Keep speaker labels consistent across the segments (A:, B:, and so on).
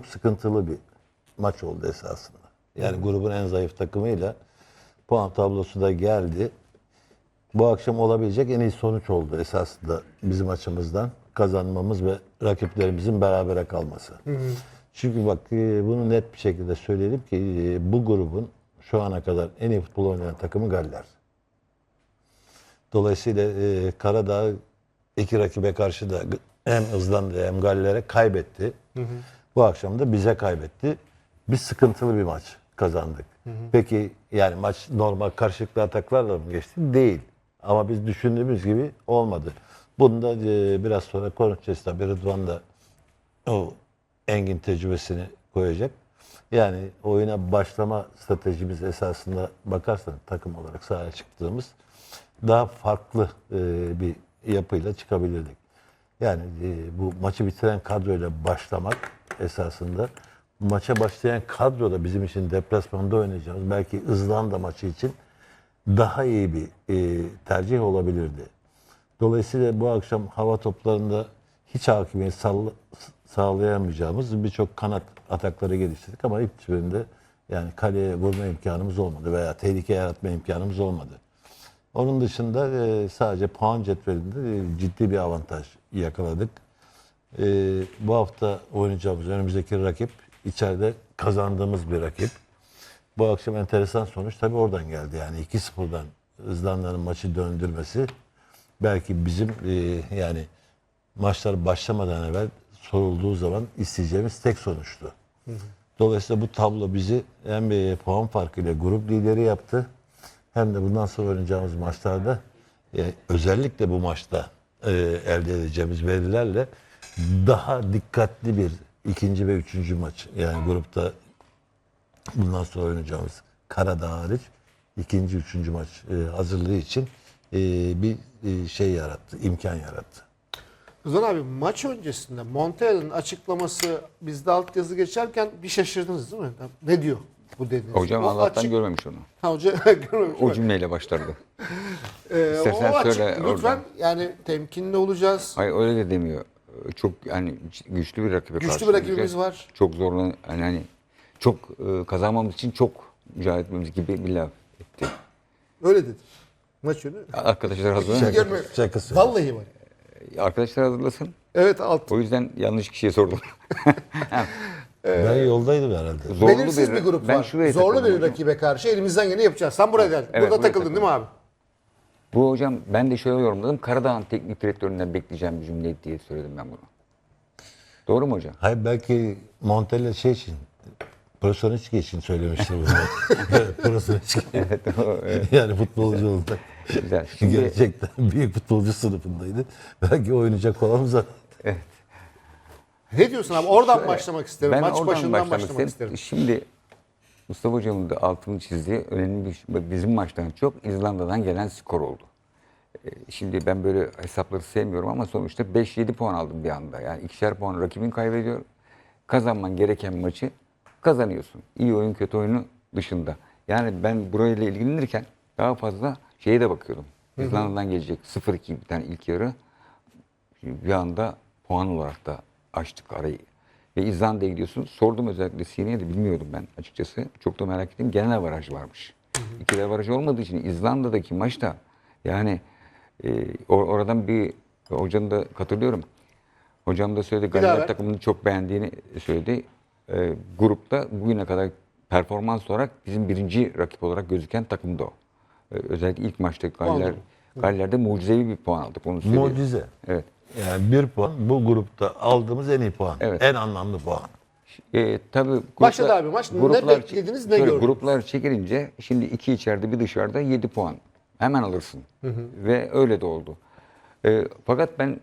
A: çok sıkıntılı bir maç oldu esasında. Yani grubun en zayıf takımıyla puan tablosu da geldi. Bu akşam olabilecek en iyi sonuç oldu esasında bizim açımızdan kazanmamız ve rakiplerimizin berabere kalması. Çünkü bak e, bunu net bir şekilde söyleyelim ki e, bu grubun şu ana kadar en iyi futbol oynayan takımı Galler. Dolayısıyla e, Karadağ iki rakibe karşı da hem İzlanda'ya hem Galler'e kaybetti. Bu akşam da bize kaybetti. Biz sıkıntılı bir maç kazandık. Peki yani maç normal karşılıklı ataklarla mı geçti? Değil. Ama biz düşündüğümüz gibi olmadı. Bunu da e, biraz sonra konuşacağız tabii. Rıdvan da o Engin tecrübesini koyacak. Yani oyuna başlama stratejimiz esasında bakarsan takım olarak sahaya çıktığımız daha farklı e, bir yapıyla çıkabilirdik. Yani e, bu maçı bitiren kadroyla başlamak esasında maça başlayan kadro da bizim için deplasmanda oynayacağımız belki İzlanda maçı için daha iyi bir e, tercih olabilirdi. Dolayısıyla bu akşam hava toplarında hiç hakimiyet sağlayamayacağımız birçok kanat atakları geliştirdik ama hiçbirinde yani kaleye vurma imkanımız olmadı veya tehlike yaratma imkanımız olmadı. Onun dışında e, sadece puan cetvelinde e, ciddi bir avantaj yakaladık. E, bu hafta oynayacağımız önümüzdeki rakip içeride kazandığımız bir rakip. Bu akşam enteresan sonuç tabii oradan geldi. Yani 2-0'dan İzlanda'nın maçı döndürmesi belki bizim e, yani maçlar başlamadan evvel sorulduğu zaman isteyeceğimiz tek sonuçtu. Dolayısıyla bu tablo bizi hem bir puan farkıyla grup lideri yaptı hem de bundan sonra oynayacağımız maçlarda e, özellikle bu maçta e, elde edeceğimiz verilerle daha dikkatli bir ikinci ve üçüncü maç yani grupta bundan sonra oynayacağımız Karadağ hariç ikinci, üçüncü maç e, hazırlığı için e, bir e, şey yarattı, imkan yarattı.
B: Rıdvan abi maç öncesinde Montella'nın açıklaması bizde altyazı geçerken bir şaşırdınız değil mi? Ne diyor bu dediniz?
C: Hocam
B: O
C: Allah'tan
B: açık-
C: görmemiş onu.
B: Ha, hoca görmemiş.
C: O cümleyle başlardı.
B: Ee,
C: İstersen
B: o açık-
C: söyle
B: Lütfen
C: oradan.
B: yani temkinli olacağız.
C: Hayır öyle de demiyor. Çok yani güçlü bir rakibe
B: Güçlü
C: karşı
B: bir rakibimiz var.
C: Çok zorlan yani hani çok e, kazanmamız için çok mücadele etmemiz gibi bir laf etti.
B: Öyle dedi. Maç önü.
C: Arkadaşlar hazırlasın.
B: görmüyor.
A: şakası.
B: Vallahi var.
C: Arkadaşlar hazırlasın.
B: Evet alt.
C: O yüzden yanlış kişiye sordum.
A: ben yoldaydım herhalde.
C: Zorlu
B: Belirsiz bir, grup
C: ben
B: var.
C: şuraya
B: Zorlu
C: takıldım
B: bir
C: hocam.
B: rakibe karşı elimizden geleni yapacağız. Sen buraya gel.
C: Evet,
B: Burada
C: buraya
B: takıldın değil mi abi?
C: Bu hocam ben de şöyle yorumladım. Karadağ'ın teknik direktöründen bekleyeceğim bir cümle diye söyledim ben bunu. Doğru mu hocam?
A: Hayır belki Montella şey için Prosoniçki için söylemiştir bunu. Prosoniçki.
C: Evet, o, evet.
A: yani futbolcu oldu.
C: Güzel. Şimdi
A: Gerçekten büyük futbolcu sınıfındaydı. Belki oynayacak olan zaten.
B: Ne diyorsun abi? Oradan
C: Şöyle,
B: başlamak isterim. Maç başından başlamak,
C: isterim.
B: isterim.
C: Şimdi Mustafa Hocam'ın da altını çizdiği önemli bir. Bizim maçtan çok İzlanda'dan gelen skor oldu. Ee, Şimdi ben böyle hesapları sevmiyorum ama sonuçta 5-7 puan aldım bir anda. Yani ikişer puan rakibin kaybediyor. Kazanman gereken maçı kazanıyorsun. İyi oyun kötü oyunu dışında. Yani ben burayla ilgilenirken daha fazla şeye de bakıyordum. İzlanda'dan gelecek 0-2 bir tane ilk yarı. Bir anda puan olarak da açtık arayı. Ve İzlanda'ya gidiyorsun. Sordum özellikle Sine'ye de bilmiyordum ben açıkçası. Çok da merak ettim. Genel avaraj varmış. İkili avaraj olmadığı için İzlanda'daki maçta yani e, or- oradan bir hocanın da katılıyorum. Hocam da söyledi Galler takımını çok beğendiğini söyledi. E, grupta bugüne kadar performans olarak bizim birinci rakip olarak gözüken takım da o. E, özellikle ilk maçta Galler,
B: Anladım.
C: Galler'de mucizevi bir puan aldık. Onu söyleyeyim.
A: Mucize.
C: Evet.
A: Yani bir puan bu grupta aldığımız en iyi puan.
C: Evet.
A: En anlamlı puan.
C: E, tabii
B: Başladı abi maç. Ne beklediniz, ne gördünüz?
C: Gruplar çekilince şimdi iki içeride bir dışarıda 7 puan. Hemen alırsın. Ve öyle de oldu. E, fakat ben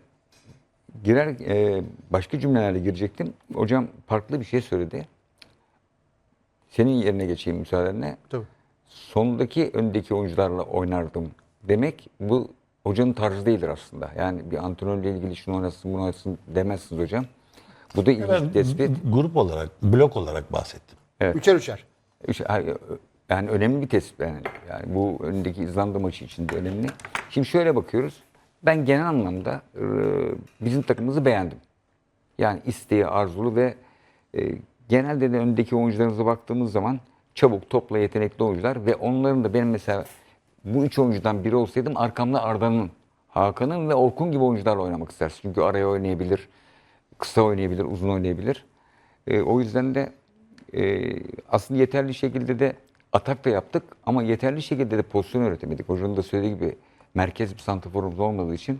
C: girer e, başka cümlelerle girecektim. Hocam farklı bir şey söyledi. Senin yerine geçeyim müsaadenle.
B: Tabii.
C: Sondaki öndeki oyuncularla oynardım demek bu hocanın tarzı değildir aslında. Yani bir antrenörle ilgili şunu oynasın bunu oynasın demezsiniz hocam. Bu da ilginç bir tespit.
A: grup olarak, blok olarak bahsettim.
B: Üçer üçer.
C: İşte, hayır, Yani önemli bir tespit yani. Yani bu önündeki İzlanda maçı için de önemli. Şimdi şöyle bakıyoruz. Ben genel anlamda e, bizim takımımızı beğendim. Yani isteği, arzulu ve E, genelde de öndeki oyuncularımıza baktığımız zaman çabuk, topla yetenekli oyuncular ve onların da benim mesela bu üç oyuncudan biri olsaydım arkamda Arda'nın, Hakan'ın ve Orkun gibi oyuncularla oynamak istersin. Çünkü araya oynayabilir, kısa oynayabilir, uzun oynayabilir. E, o yüzden de e, aslında yeterli şekilde de atak da yaptık ama yeterli şekilde de pozisyon üretemedik. Hocanın da söylediği gibi merkez bir santraforumuz olmadığı için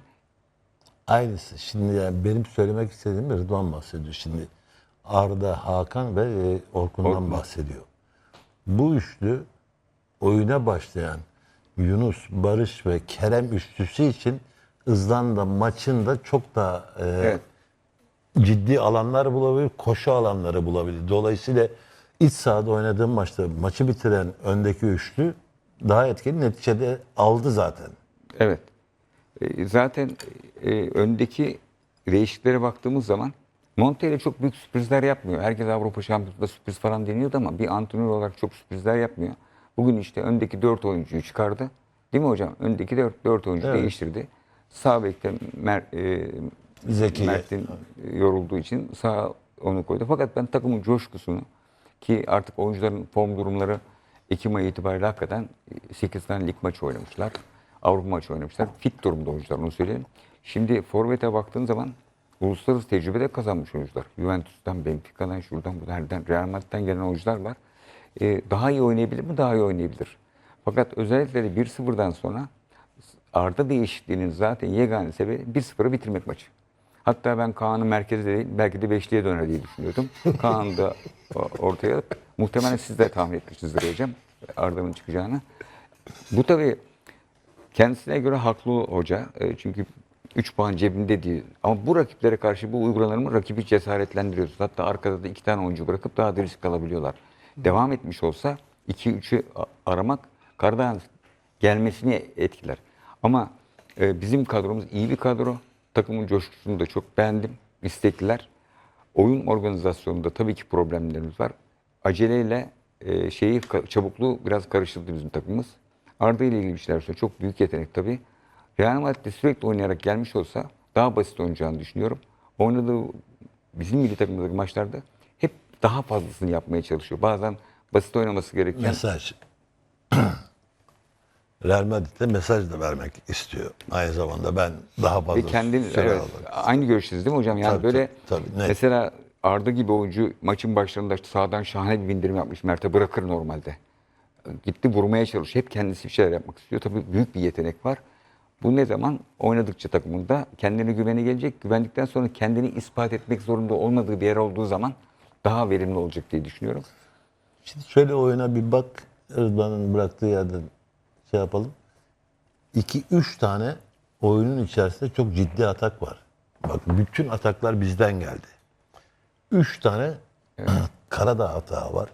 A: Aynısı. Şimdi yani benim söylemek istediğim Rıdvan bahsediyor. Şimdi Arda, Hakan ve e, Orkun'dan
C: Orkun.
A: bahsediyor. Bu üçlü oyuna başlayan Yunus, Barış ve Kerem üçlüsü için İzlanda maçında çok daha e,
C: Evet.
A: ciddi alanlar bulabilir, koşu alanları bulabilir. Dolayısıyla iç sahada oynadığım maçta maçı bitiren öndeki üçlü daha etkili neticede aldı zaten.
C: Evet. E, Zaten e, öndeki değişikliklere baktığımız zaman Montella çok büyük sürprizler yapmıyor. Herkes Avrupa Şampiyonası'nda sürpriz falan deniyordu ama bir antrenör olarak çok sürprizler yapmıyor. Bugün işte öndeki 4 oyuncuyu çıkardı. Değil mi hocam? Öndeki 4, 4 oyuncu
A: Evet.
C: değiştirdi. Sağ bekte Mer, e,
A: Zeki.
C: Mert'in yorulduğu için sağ onu koydu. Fakat ben takımın coşkusunu ki artık oyuncuların form durumları Ekim ayı itibariyle hakikaten 8 tane lig maçı oynamışlar. Avrupa maçı oynamışlar. Fit durumda oyuncular onu söyleyeyim. Şimdi Forvet'e baktığın zaman uluslararası tecrübe de kazanmış oyuncular. Juventus'tan, Benfica'dan, şuradan, bu nereden, Real Madrid'den gelen oyuncular var. Ee, daha iyi oynayabilir mi? Daha iyi oynayabilir. Fakat özellikle de 1-0'dan sonra Arda değişikliğinin zaten yegane sebebi 1-0'ı bitirmek maçı. Hatta ben Kaan'ı merkezde değil, belki de beşliğe döner diye düşünüyordum. Kaan da ortaya muhtemelen siz de tahmin etmişsinizdir hocam Arda'nın çıkacağını. Bu tabii kendisine göre haklı hoca. E, Çünkü 3 puan cebinde değil. Ama bu rakiplere karşı bu uygulamalarımı rakibi cesaretlendiriyoruz. Hatta arkada da iki tane oyuncu bırakıp daha da risk alabiliyorlar. Devam etmiş olsa 2-3'ü aramak Karadan gelmesini etkiler. Ama e, bizim kadromuz iyi bir kadro. Takımın coşkusunu da çok beğendim. İstekliler. Oyun organizasyonunda tabii ki problemlerimiz var. Aceleyle e, şeyi çabukluğu biraz karıştırdı bizim takımımız. Arda ile ilgili bir şeyler söylüyor. Çok büyük yetenek tabii. Real Madrid'de sürekli oynayarak gelmiş olsa daha basit oynayacağını düşünüyorum. Oynadığı bizim milli takımdaki maçlarda daha fazlasını yapmaya çalışıyor. Bazen basit oynaması gereken
A: Mesaj. Real Madrid'de mesaj da vermek istiyor. Aynı zamanda ben daha fazla
C: Ve kendini
A: süre
C: evet, aynı görüştesiniz değil mi hocam? Yani
A: Tabii,
C: böyle
A: tabii, tabii,
C: mesela Arda gibi oyuncu maçın başlarında işte sağdan şahane bir bindirim yapmış. Mert'e bırakır normalde. Gitti vurmaya çalışıyor. Hep kendisi bir şeyler yapmak istiyor. Tabii büyük bir yetenek var. Bu ne zaman oynadıkça takımında kendine güveni gelecek. Güvendikten sonra kendini ispat etmek zorunda olmadığı bir yer olduğu zaman daha verimli olacak diye düşünüyorum.
A: Şimdi şöyle oyuna bir bak. Rıdvan'ın bıraktığı yerden şey yapalım. 2-3 tane oyunun içerisinde çok ciddi atak var. Bak bütün ataklar bizden geldi. 3 tane Karadağ hata var.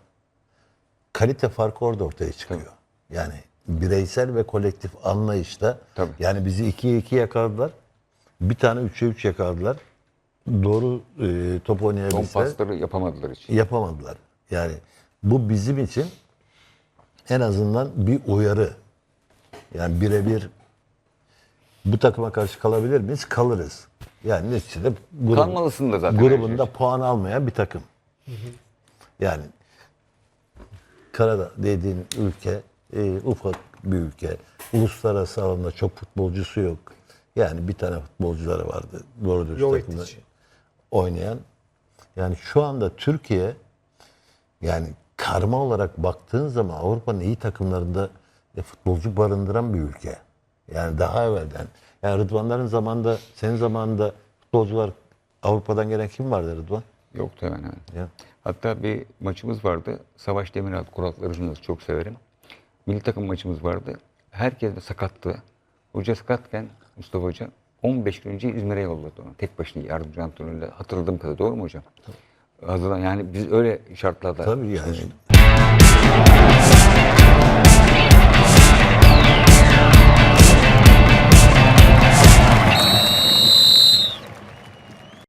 A: Kalite farkı orada ortaya çıkıyor. Yani bireysel ve kolektif anlayışta
C: Tabii.
A: yani bizi 2'ye 2 yakaladılar. Bir tane 3'e 3 yakaladılar. Doğru e, top
C: Son
A: oynayabilseler
C: pasları yapamadılar hiç.
A: yapamadılar. Yani bu bizim için en azından bir uyarı. Yani birebir bu takıma karşı kalabilir miyiz? Kalırız. Yani neticede grubun-
C: Kalmalısın da zaten
A: grubunda
C: şey.
A: puan almayan bir takım. Yani Karadağ dediğin ülke e, ufak bir ülke. Uluslararası alanda çok futbolcusu yok. Yani bir tane futbolcuları vardı. Doğru dürüst takımda oynayan. Yani şu anda Türkiye yani karma olarak baktığın zaman Avrupa'nın iyi takımlarında e, futbolcu barındıran bir ülke. Yani daha evvelden. Yani Rıdvanların zamanında, senin zamanında futbolcular Avrupa'dan gelen kim vardı Rıdvan?
C: Yoktu hemen hemen.
A: Ya.
C: Hatta bir maçımız vardı. Savaş Demiral kuraklarını çok severim. Milli takım maçımız vardı. Herkes de sakattı. Hoca sakatken Mustafa Hoca 15 gün önce İzmir'e yolladı onu. Tek başına yardımcı antrenörle. Hatırladığım kadar doğru mu hocam? Hazırlan yani biz öyle şartlarda
A: Tabii yani.